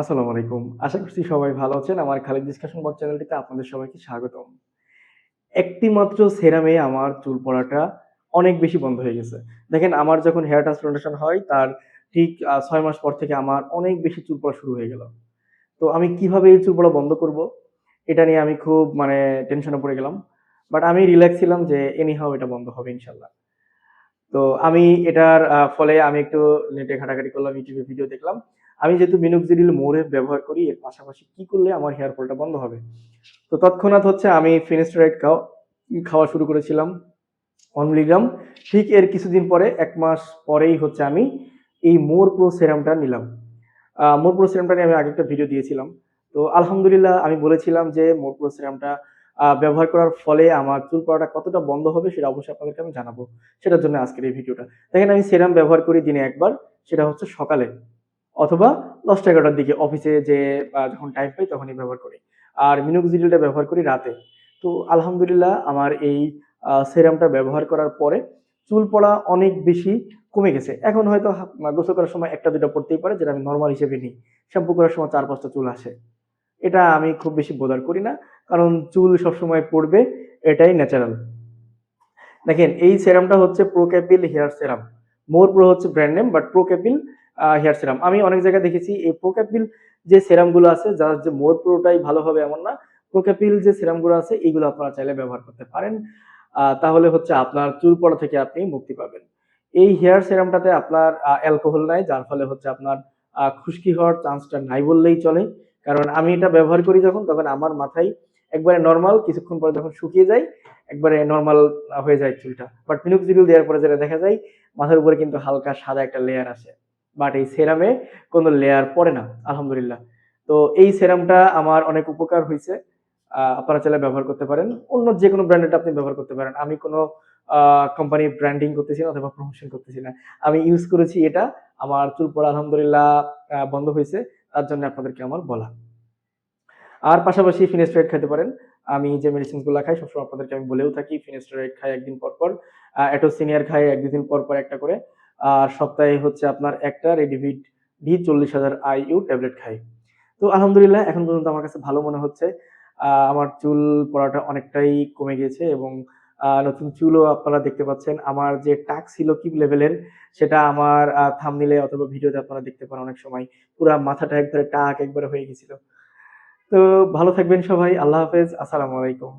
আসসালামু আলাইকুম। আশা করছি সবাই ভালো আছেন। আমার খালিদ ডিসকাশন বক্স চ্যানেলটিতে আপনাদের সবাইকে স্বাগতম। একটি মাত্র সেরামে আমার চুল পড়াটা অনেক বেশি বন্ধ হয়ে গেছে। দেখেন আমার যখন হেয়ার ট্রান্সপ্লান্টেশন হয় তার ঠিক ৬ মাস পর থেকে আমার অনেক বেশি চুল পড়া শুরু হয়ে গেল। তো আমি কীভাবে এই চুল পড়া বন্ধ করব? এটা নিয়ে আমি খুব মানে টেনশনে পড়ে গেলাম। বাট আমি রিল্যাক্স ছিলাম যে এনি হাউ এটা বন্ধ হবে ইনশাআল্লাহ। তো আমি এটার ফলে আমি একটু নেটে ঘাটাঘাটি করলাম, ইউটিউবে ভিডিও দেখলাম। আমি যেহেতু মিনোক্সিডিল মোড়ের ব্যবহার করি, এর পাশাপাশি কি করলে আমার হেয়ার ফলটা বন্ধ হবে? তো তৎক্ষণাৎ হচ্ছে আমি ফিনাস্টেরয়েড খাও খাওয়া শুরু করেছিলাম 1 মিলিগ্রাম। ঠিক এর কিছুদিন পরে এক মাস পরেই হচ্ছে আমি এই মোর প্রো সেরামটা নিলাম। মোর প্রো সেরামটা নিয়ে আমি আগে একটা ভিডিও দিয়েছিলাম। তো আলহামদুলিল্লাহ আমি বলেছিলাম যে মোর প্রো সেরামটা ব্যবহার করার ফলে আমার চুল পড়াটা কতটা বন্ধ হবে সেটা অবশ্যই আপনাদেরকে আমি জানাব। সেটার জন্য আজকের এই ভিডিওটা। দেখেন আমি সেরাম ব্যবহার করি দিনে একবার সেটা হচ্ছে সকালে অথবা ১০টা-১১টার দিকে অফিসে আ, যখন টাইম পাই তখনই ব্যবহার করি। আর মিনোক্সিডিলটা ব্যবহার করি রাতে। তো আলহামদুলিল্লাহ আমার এই সেরামটা ব্যবহার করার পরে চুল পড়া অনেক বেশি কমে গেছে। এখন হয়তো গোসল করার সময় একটা দুটো পড়তেই পারে, যেটা আমি নর্মাল হিসেবে নিই। শ্যাম্পু করার সময় চার, পাঁচটা চুল আসে। এটা আমি খুব বেশি বোদার করি না। কারণ চুল সবসময় পড়বে, এটাই ন্যাচারাল। দেখেন, এই সেরামটা হচ্ছে Procapil hair serum. More pro হচ্ছে brand name but Procapil hair serum. আমি অনেক জায়গায় দেখেছি, এই প্রোক্যাপিল যে সেরামগুলো আছে, যার যে মোর পুরোটাই ভালো হবে এমন না। প্রোক্যাপিল যে সেরামগুলো আছে, এগুলো আপনারা চাইলে ব্যবহার করতে পারেন। তাহলে হচ্ছে আপনার চুল পড়া থেকে আপনি মুক্তি পাবেন। এই হেয়ার সিরামটাতে আপনার অ্যালকোহল নাই, যার ফলে হচ্ছে আপনার খুশকি হওয়ার চান্সটা নাই বললেই চলে। কারণ আমি এটা ব্যবহার করি যখন, তখন আমার মাথায় একবারে নর্মাল কিছুক্ষণ পরে যখন শুকিয়ে যায়, একবারে নর্মাল হয়ে যায় চুলটা। বাট মিনোক্সিডিল দেওয়ার পরে যেটা দেখা যায়, মাথার উপরে কিন্তু হালকা সাদা একটা লেয়ার আসে। বাট এই সেরামে কোন লেয়ার পড়ে না আলহামদুলিল্লাহ। তো এই সেরামটা আমার অনেক উপকার হয়েছে আপনারা চাইলে ব্যবহার করতে পারেন। অন্য যেকোনো ব্র্যান্ডেরটা আপনি ব্যবহার করতে পারেন। আমি কোনো আ কোম্পানির ব্র্যান্ডিং করতেছি না অথবা প্রমোশন করতেছি না। আমি ইউজ করেছি এটা। আমার চুল পড়া আলহামদুলিল্লাহ বন্ধ হয়েছে তার জন্য আপনাদেরকে আমার বলা। আর পাশাপাশি ফিনাস্টেরয়েড খাইতে পারেন। আমি যে মেডিসিনগুলো খাই সবসময় আপনাদেরকে আমি বলেও থাকি ফিনাস্টেরয়েড খাই ১ দিন পর, পর। আ এটোসিনিয়ার খাই ১-২ দিন পর, পর একটা করে। আর সপ্তাহে হচ্ছে আপনার একটা রেডিভিট ডি ৪০,০০০ আইইউ ট্যাবলেট খাই। তো আলহামদুলিল্লাহ এখন পর্যন্ত আমার কাছে ভালো মনে হচ্ছে। আমার চুল পড়াটা অনেকটাই কমে গিয়েছে এবং নতুন চুলও আপনারা দেখতে পাচ্ছেন। আমার যে টাক ছিল কি লেভেলের সেটা আমার আ থাম্বনেইলে অথবা ভিডিওতে আপনারা দেখতে পান অনেক সময়। পুরা মাথাটা একবারে টাক একবারে হয়ে গেছিল। তো ভালো থাকবেন সবাই। আল্লাহ হাফেজ। আসসালামু আলাইকুম।